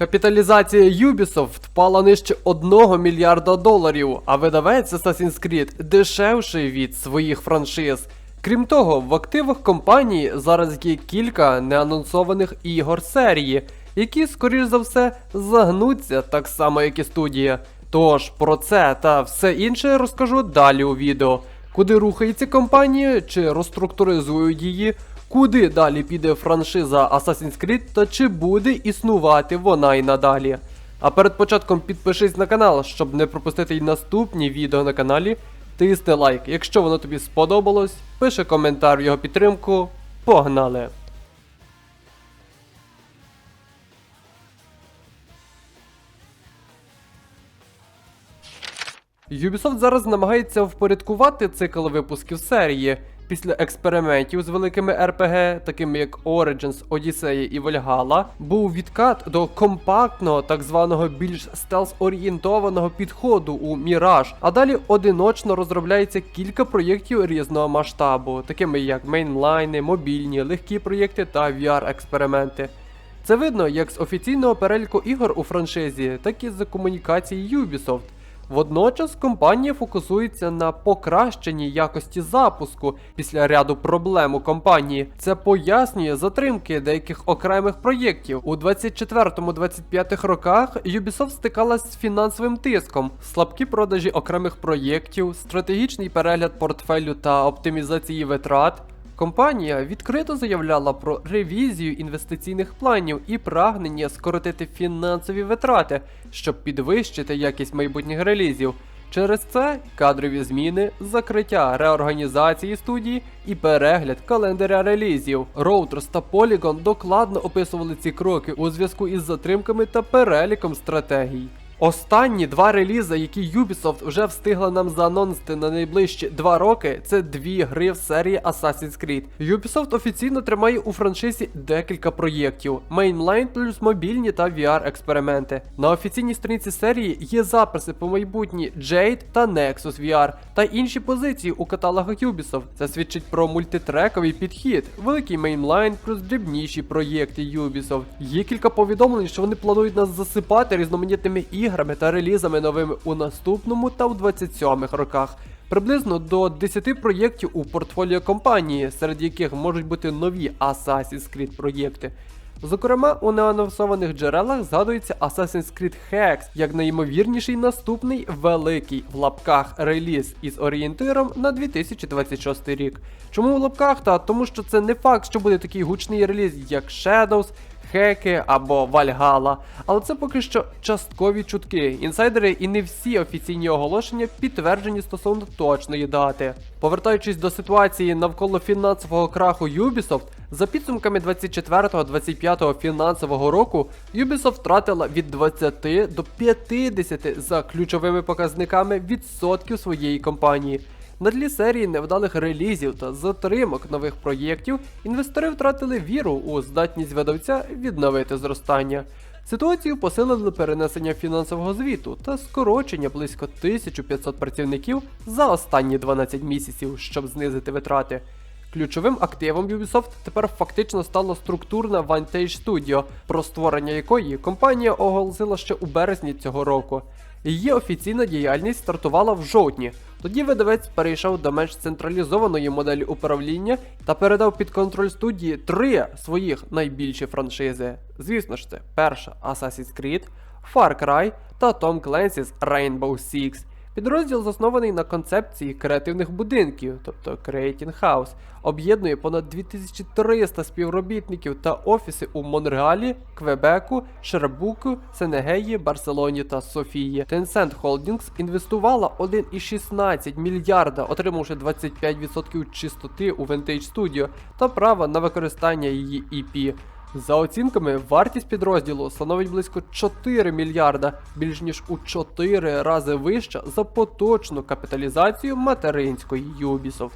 Капіталізація Ubisoft впала нижче 1 мільярда доларів, а видавець Assassin's Creed дешевший від своїх франшиз. Крім того, в активах компанії зараз є кілька неанонсованих ігор серії, які, скоріш за все, загнуться так само, як і студія. Тож про це та все інше розкажу далі у відео. Куди рухається компанія, чи розструктуризують її, куди далі піде франшиза Assassin's Creed та чи буде існувати вона і надалі. А перед початком підпишись на канал, щоб не пропустити й наступні відео на каналі. Тисни лайк, якщо воно тобі сподобалось, пиши коментар в його підтримку. Погнали! Ubisoft зараз намагається впорядкувати цикл випусків серії. Після експериментів з великими RPG, такими як Origins, Odyssey і Valhalla, був відкат до компактного, так званого більш стелс-орієнтованого підходу у Mirage, а далі одиночно розробляється кілька проєктів різного масштабу, такими як мейнлайни, мобільні, легкі проєкти та VR-експерименти. Це видно як з офіційного переліку ігор у франшизі, так і з комунікації Ubisoft. Водночас компанія фокусується на покращенні якості запуску після ряду проблем у компанії. Це пояснює затримки деяких окремих проєктів. У 24-25 роках Ubisoft стикалась з фінансовим тиском, слабкі продажі окремих проєктів, стратегічний перегляд портфелю та оптимізації витрат. Компанія відкрито заявляла про ревізію інвестиційних планів і прагнення скоротити фінансові витрати, щоб підвищити якість майбутніх релізів. Через це кадрові зміни, закриття реорганізації студії і перегляд календаря релізів. Роутерс та Polygon докладно описували ці кроки у зв'язку із затримками та переліком стратегій. Останні два релізи, які Ubisoft вже встигла нам заанонсити на найближчі два роки, це дві гри в серії Assassin's Creed. Ubisoft офіційно тримає у франшизі декілька проєктів: Mainline плюс мобільні та VR-експерименти. На офіційній сторінці серії є записи по майбутні Jade та Nexus VR та інші позиції у каталогах Ubisoft. Це свідчить про мультитрековий підхід, великий мейнлайн плюс дрібніші проєкти Ubisoft. Є кілька повідомлень, що вони планують нас засипати різноманітними іграми та релізами новими у наступному та у 27-х роках. Приблизно до 10 проєктів у портфоліо компанії, серед яких можуть бути нові Assassin's Creed проєкти. Зокрема, у неанонсованих джерелах згадується Assassin's Creed Hex як найімовірніший наступний великий в лапках реліз із орієнтиром на 2026 рік. Чому в лапках? Та тому що це не факт, що буде такий гучний реліз, як Shadows, Хеки або Вальгала, але це поки що часткові чутки. Інсайдери і не всі офіційні оголошення підтверджені стосовно точної дати. Повертаючись до ситуації навколо фінансового краху Ubisoft, за підсумками 24-25 фінансового року Ubisoft втратила від 20 до 50 за ключовими показниками відсотків своєї компанії. На тлі серії невдалих релізів та затримок нових проєктів інвестори втратили віру у здатність видавця відновити зростання. Ситуацію посилили перенесення фінансового звіту та скорочення близько 1500 працівників за останні 12 місяців, щоб знизити витрати. Ключовим активом Ubisoft тепер фактично стало структурна Vantage Studio, про створення якої компанія оголосила ще у березні цього року. Її офіційна діяльність стартувала в жовтні. Тоді видавець перейшов до менш централізованої моделі управління та передав під контроль студії три своїх найбільші франшизи. Звісно ж, це перша Assassin's Creed, Far Cry та Tom Clancy's Rainbow Six. Підрозділ заснований на концепції креативних будинків, тобто Creating House, об'єднує понад 2300 співробітників та офіси у Монреалі, Квебеку, Шербуку, Сенегеї, Барселоні та Софії. Tencent Holdings інвестувала 1,16 мільярда, отримавши 25% чистоти у Vintage Studio та право на використання її IP. За оцінками, вартість підрозділу становить близько 4 мільярда, більш ніж у 4 рази вища за поточну капіталізацію материнської Ubisoft.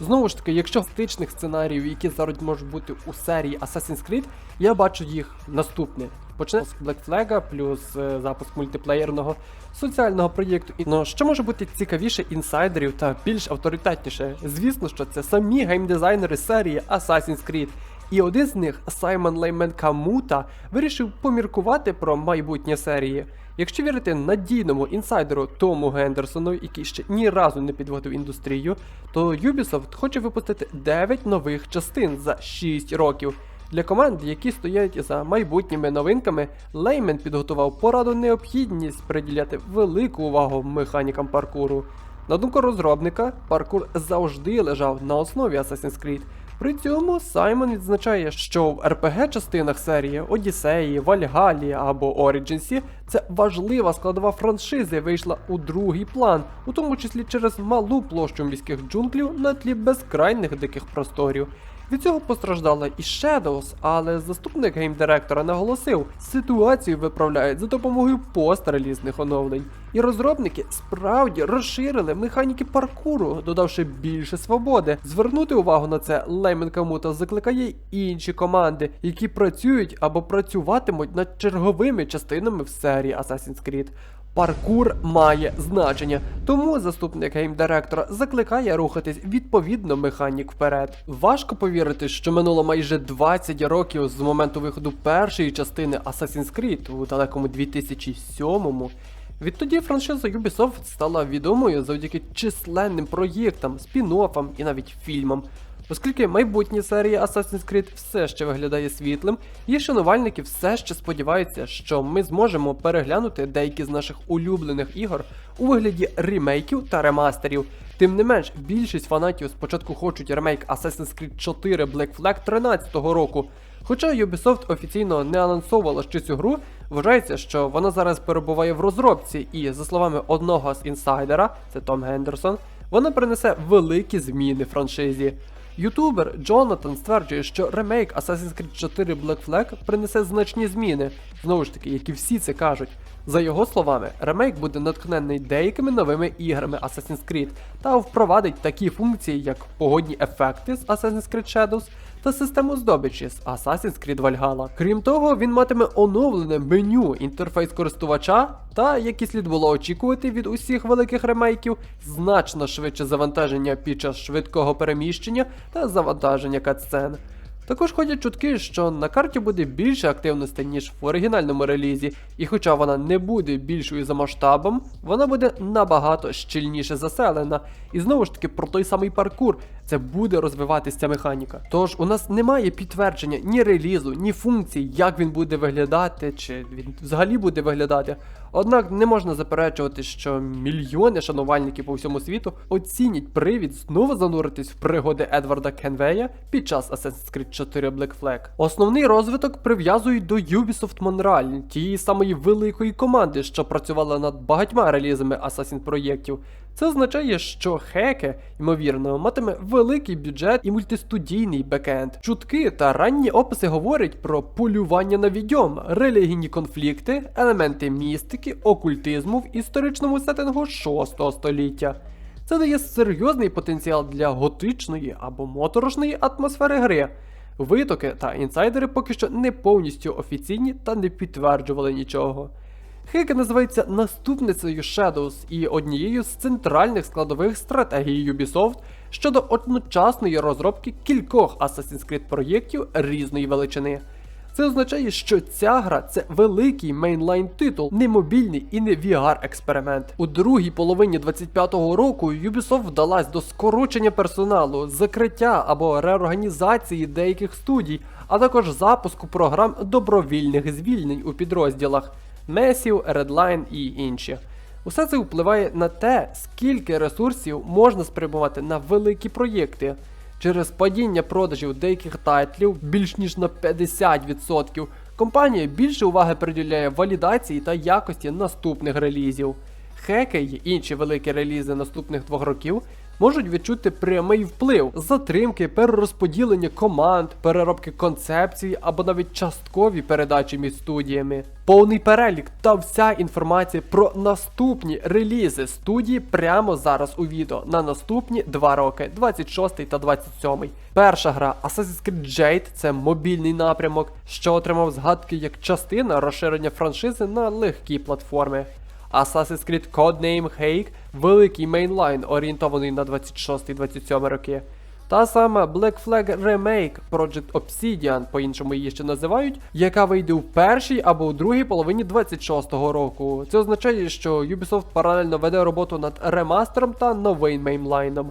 Знову ж таки, якщо стичних сценаріїв, які зараз можуть бути у серії Assassin's Creed, я бачу їх наступне. Почне з Black Flag плюс е, запуск мультиплеєрного соціального проєкту. І, Ну, що може бути цікавіше інсайдерів та більш авторитетніше? Звісно, що це самі геймдизайнери серії Assassin's Creed. І один з них, Саймон Леймен Камута, вирішив поміркувати про майбутнє серії. Якщо вірити надійному інсайдеру Тому Гендерсону, який ще ні разу не підводив індустрію, то Ubisoft хоче випустити 9 нових частин за 6 років. Для команд, які стоять за майбутніми новинками, Леймен підготував пораду необхідність приділяти велику увагу механікам паркуру. На думку розробника, паркур завжди лежав на основі Assassin's Creed. При цьому Саймон відзначає, що в РПГ частинах серії Одіссеї, Вальгалі або Орідженсі це важлива складова франшизи вийшла у другий план, у тому числі через малу площу міських джунглів на тлі безкрайних диких просторів. Від цього постраждала і Shadows, але заступник геймдиректора наголосив, ситуацію виправляють за допомогою пострелізних оновлень. І розробники справді розширили механіки паркуру, додавши більше свободи. Звернути увагу на це Леймен Камута закликає інші команди, які працюють або працюватимуть над черговими частинами в серії Assassin's Creed. Паркур має значення, тому заступник геймдиректора закликає рухатись відповідно механік вперед. Важко повірити, що минуло майже 20 років з моменту виходу першої частини Assassin's Creed у далекому 2007-му. Відтоді франшиза Ubisoft стала відомою завдяки численним проєктам, спін-оффам і навіть фільмам. Оскільки майбутня серія Assassin's Creed все ще виглядає світлим, її шанувальники все ще сподіваються, що ми зможемо переглянути деякі з наших улюблених ігор у вигляді ремейків та ремастерів. Тим не менш, більшість фанатів спочатку хочуть ремейк Assassin's Creed 4 Black Flag 13-го року. Хоча Ubisoft офіційно не анонсовувала ще цю гру, вважається, що вона зараз перебуває в розробці, і за словами одного з інсайдера, це Том Гендерсон, вона принесе великі зміни франшизі. Ютубер Джонатан стверджує, що ремейк Assassin's Creed 4 Black Flag принесе значні зміни, знову ж таки, як і всі це кажуть. За його словами, ремейк буде натхнений деякими новими іграми Assassin's Creed та впровадить такі функції, як погодні ефекти з Assassin's Creed Shadows та систему здобичі з Assassin's Creed Valhalla. Крім того, він матиме оновлене меню, інтерфейс користувача та, як і слід було очікувати від усіх великих ремейків, значно швидше завантаження під час швидкого переміщення та завантаження катсцен. Також ходять чутки, що на карті буде більше активностей, ніж в оригінальному релізі, і хоча вона не буде більшою за масштабом, вона буде набагато щільніше заселена. І знову ж таки про той самий паркур, це буде розвиватися ця механіка. Тож у нас немає підтвердження ні релізу, ні функцій, як він буде виглядати, чи він взагалі буде виглядати. Однак не можна заперечувати, що мільйони шанувальників по всьому світу оцінять привід знову зануритись в пригоди Едварда Кенвея під час Assassin's Creed 4 Black Flag. Основний розвиток прив'язують до Ubisoft Montreal, тієї самої великої команди, що працювала над багатьма релізами Assassin проєктів. Це означає, що Хеке, ймовірно, матиме великий бюджет і мультистудійний бекенд. Чутки та ранні описи говорять про полювання на відьом, релігійні конфлікти, елементи містики, окультизму в історичному сеттингу 6 століття. Це дає серйозний потенціал для готичної або моторошної атмосфери гри. Витоки та інсайдери поки що не повністю офіційні та не підтверджували нічого. Хеке називається наступницею Shadows і однією з центральних складових стратегій Ubisoft щодо одночасної розробки кількох Assassin's Creed проєктів різної величини. Це означає, що ця гра це великий мейнлайн титул, не мобільний і не VR-експеримент. У другій половині 25-го року Ubisoft вдалась до скорочення персоналу, закриття або реорганізації деяких студій, а також запуску програм добровільних звільнень у підрозділах Месів, Redline і інші. Усе це впливає на те, скільки ресурсів можна спрямувати на великі проєкти. Через падіння продажів деяких тайтлів більш ніж на 50%, компанія більше уваги приділяє валідації та якості наступних релізів. Хеки й інші великі релізи наступних двох років можуть відчути прямий вплив, затримки, перерозподілення команд, переробки концепції або навіть часткові передачі між студіями. Повний перелік та вся інформація про наступні релізи студії прямо зараз у відео на наступні два роки, 26 та 27. Перша гра Assassin's Creed Jade це мобільний напрямок, що отримав згадки як частина розширення франшизи на легкі платформи. Assassin's Creed Codename Hague – великий мейнлайн, орієнтований на 26-27 роки. Та сама Black Flag Remake Project Obsidian, по-іншому її ще називають, яка вийде в першій або у другій половині 26-го року. Це означає, що Ubisoft паралельно веде роботу над ремастером та новим мейнлайном.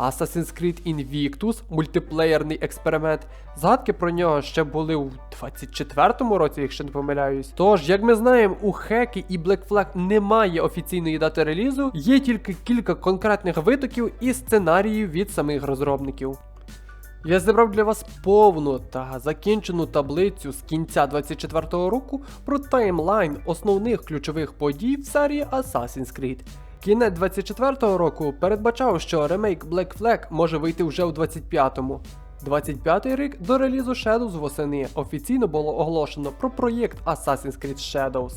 Assassin's Creed Invictus, мультиплеєрний експеримент. Згадки про нього ще були у 24-му році, якщо не помиляюсь. Тож, як ми знаємо, у Хекі і Black Flag немає офіційної дати релізу, є тільки кілька конкретних витоків і сценаріїв від самих розробників. Я зібрав для вас повну та закінчену таблицю з кінця 24-го року про таймлайн основних ключових подій в серії Assassin's Creed. Кінець 24-го року передбачав, що ремейк Black Flag може вийти вже у 25-му. 25-й рік до релізу Shadows восени офіційно було оголошено про проєкт Assassin's Creed Shadows.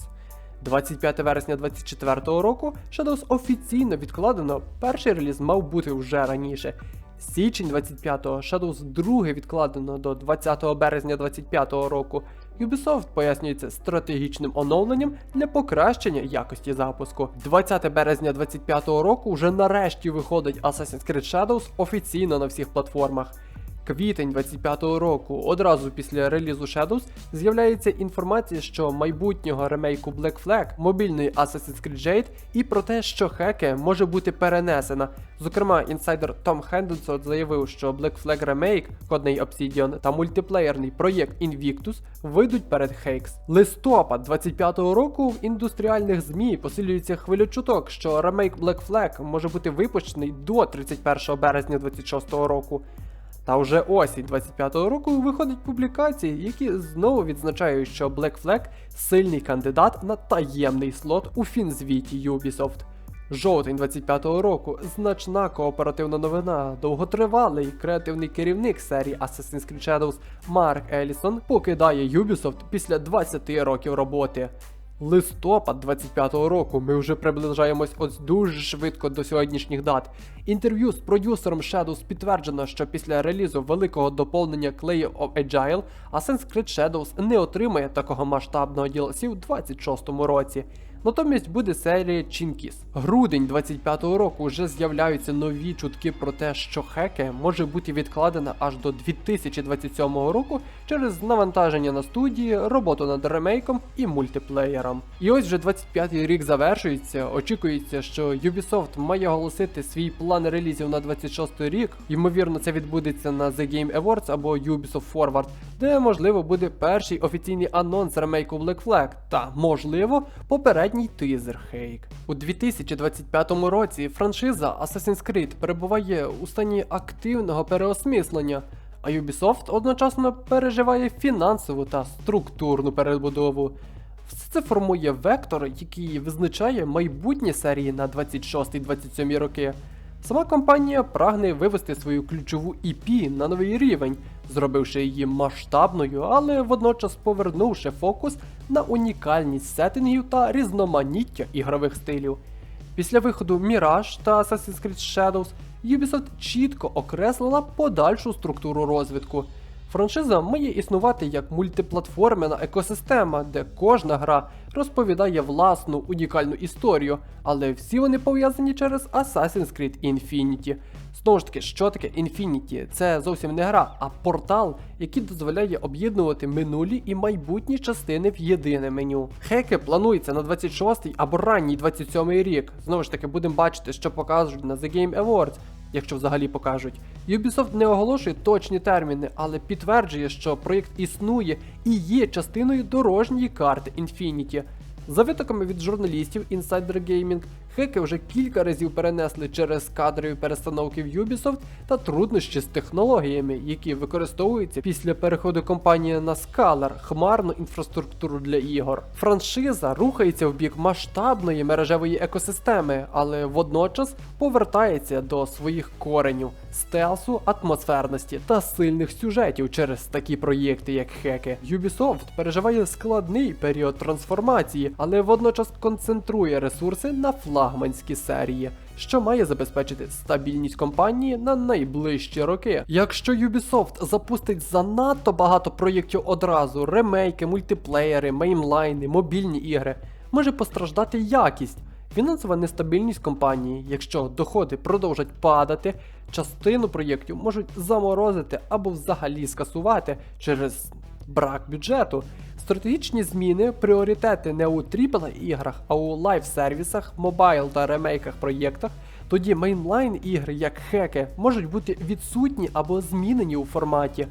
25 вересня 24-го року Shadows офіційно відкладено, перший реліз мав бути вже раніше. Січень 25-го Shadows 2 відкладено до 20 березня 25-го року. Ubisoft пояснюється стратегічним оновленням для покращення якості запуску. 20 березня 25-го року вже нарешті виходить Assassin's Creed Shadows офіційно на всіх платформах. Квітень 25-го року, одразу після релізу Shadows, з'являється інформація, що майбутнього ремейку Black Flag, мобільної Assassin's Creed Jade, і про те, що хеке може бути перенесена. Зокрема, інсайдер Том Хенденсон заявив, що Black Flag Remake, кодний Obsidian та мультиплеєрний проєкт Invictus вийдуть перед Хейкс. Листопад 25-го року в індустріальних ЗМІ посилюється хвиля чуток, що ремейк Black Flag може бути випущений до 31 березня 26-го року. Та вже осінь 25-го року виходять публікації, які знову відзначають, що Black Flag сильний кандидат на таємний слот у фінзвіті Ubisoft. Жовтень 25-го року значна кооперативна новина. Довготривалий креативний керівник серії Assassin's Creed Shadows Марк Елісон покидає Ubisoft після 20 років роботи. Листопад 25-го року ми вже приближаємось ось дуже швидко до сьогоднішніх дат. Інтерв'ю з продюсером Shadows підтверджено, що після релізу великого доповнення Clay of Agile Assassin's Creed Shadows не отримає такого масштабного DLC у 26-му році. Натомість буде серія Чінкіс. Грудень 25-го року вже з'являються нові чутки про те, що Хеке може бути відкладена аж до 2027 року через навантаження на студії, роботу над ремейком і мультиплеєром. І ось вже 25-й рік завершується. Очікується, що Ubisoft має оголосити свій план релізів на 26-й рік. Ймовірно, це відбудеться на The Game Awards або Ubisoft Forward, де можливо буде перший офіційний анонс ремейку Black Flag та, можливо, попередній тизер Хейк. У 2025 році франшиза Assassin's Creed перебуває у стані активного переосмислення. А Ubisoft одночасно переживає фінансову та структурну перебудову. Все це формує вектор, який визначає майбутнє серії на 26-27 роки. Сама компанія прагне вивести свою ключову EP на новий рівень, зробивши її масштабною, але водночас повернувши фокус на унікальність сеттингів та різноманіття ігрових стилів. Після виходу Mirage та Assassin's Creed Shadows Ubisoft чітко окреслила подальшу структуру розвитку. Франшиза має існувати як мультиплатформена екосистема, де кожна гра розповідає власну унікальну історію, але всі вони пов'язані через Assassin's Creed Infinity. Знову ж таки, що таке Infinity? Це зовсім не гра, а портал, який дозволяє об'єднувати минулі і майбутні частини в єдине меню. Хеки планується на 26-й або ранній 27-й рік. Знову ж таки, будемо бачити, що покажуть на The Game Awards якщо взагалі покажуть. Ubisoft не оголошує точні терміни, але підтверджує, що проєкт існує і є частиною дорожньої карти Infinity. За витоками від журналістів Insider Gaming, хеки вже кілька разів перенесли через кадрові перестановки в Ubisoft та труднощі з технологіями, які використовуються після переходу компанії на Scalar, хмарну інфраструктуру для ігор. Франшиза рухається в бік масштабної мережевої екосистеми, але водночас повертається до своїх коренів, стелсу, атмосферності та сильних сюжетів через такі проєкти, як хеки. Ubisoft переживає складний період трансформації, але водночас концентрує ресурси на флагманські серії. Що має забезпечити стабільність компанії на найближчі роки. Якщо Ubisoft запустить занадто багато проєктів одразу, ремейки, мультиплеєри, мейнлайни, мобільні ігри, може постраждати якість. Фінансова нестабільність компанії, якщо доходи продовжать падати, частину проєктів можуть заморозити або взагалі скасувати через брак бюджету. Стратегічні зміни, пріоритети не у AAA іграх, а у лайв-сервісах, мобайл та ремейках проєктах. Тоді мейнлайн ігри, як хеки, можуть бути відсутні або змінені у форматі.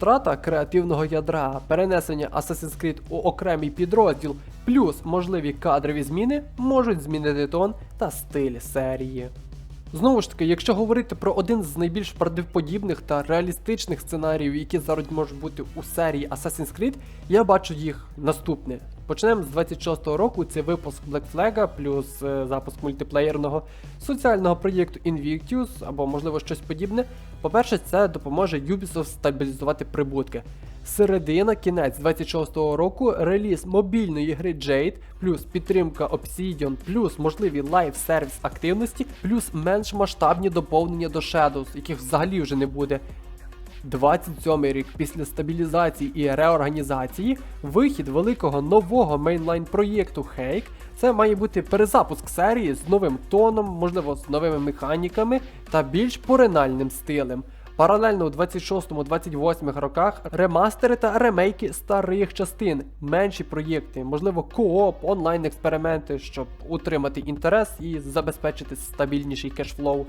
Втрата креативного ядра, перенесення Assassin's Creed у окремий підрозділ, плюс можливі кадрові зміни можуть змінити тон та стиль серії. Знову ж таки, якщо говорити про один з найбільш правдивподібних та реалістичних сценаріїв, які зараз можуть бути у серії Assassin's Creed, я бачу їх наступне. Почнемо з 26-го року. Це випуск Black Flag плюс е, запуск мультиплеєрного соціального проєкту Invictus або можливо щось подібне. По-перше, це допоможе Ubisoft стабілізувати прибутки. Середина, кінець 26-го року, реліз мобільної гри Jade, плюс підтримка Obsidian, плюс можливі лайв-сервіс активності, плюс менш масштабні доповнення до Shadows, яких взагалі вже не буде. 27 рік після стабілізації і реорганізації, вихід великого нового мейнлайн проєкту Hake. Це має бути перезапуск серії з новим тоном, можливо, з новими механіками та більш поринальним стилем. Паралельно у 26-28 роках ремастери та ремейки старих частин, менші проєкти, можливо, кооп, онлайн експерименти, щоб утримати інтерес і забезпечити стабільніший кешфлоу.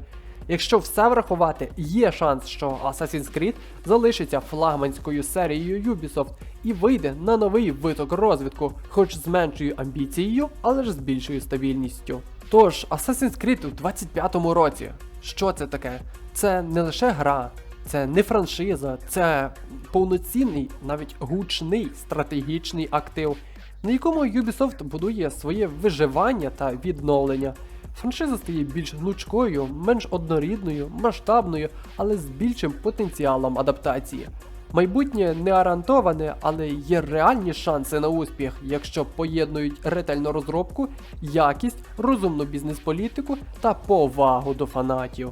Якщо все врахувати, є шанс, що Assassin's Creed залишиться флагманською серією Ubisoft і вийде на новий виток розвитку, хоч з меншою амбіцією, але ж з більшою стабільністю. Тож, Assassin's Creed у 25-му році. Що це таке? Це не лише гра, це не франшиза, це повноцінний, навіть гучний стратегічний актив, на якому Ubisoft будує своє виживання та відновлення. Франшиза стає більш гнучкою, менш однорідною, масштабною, але з більшим потенціалом адаптації. Майбутнє не гарантоване, але є реальні шанси на успіх, якщо поєднують ретельну розробку, якість, розумну бізнес-політику та повагу до фанатів.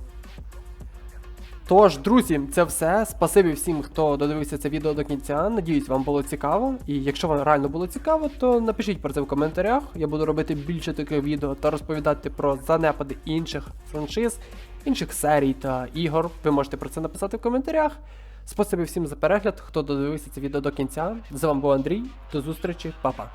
Тож, друзі, це все. Спасибі всім, хто додивився це відео до кінця. Надіюсь, вам було цікаво. І якщо вам реально було цікаво, то напишіть про це в коментарях. Я буду робити більше таких відео та розповідати про занепади інших франшиз, інших серій та ігор. Ви можете про це написати в коментарях. Спасибі всім за перегляд, хто додивився це відео до кінця. З вами був Андрій. До зустрічі, па-па.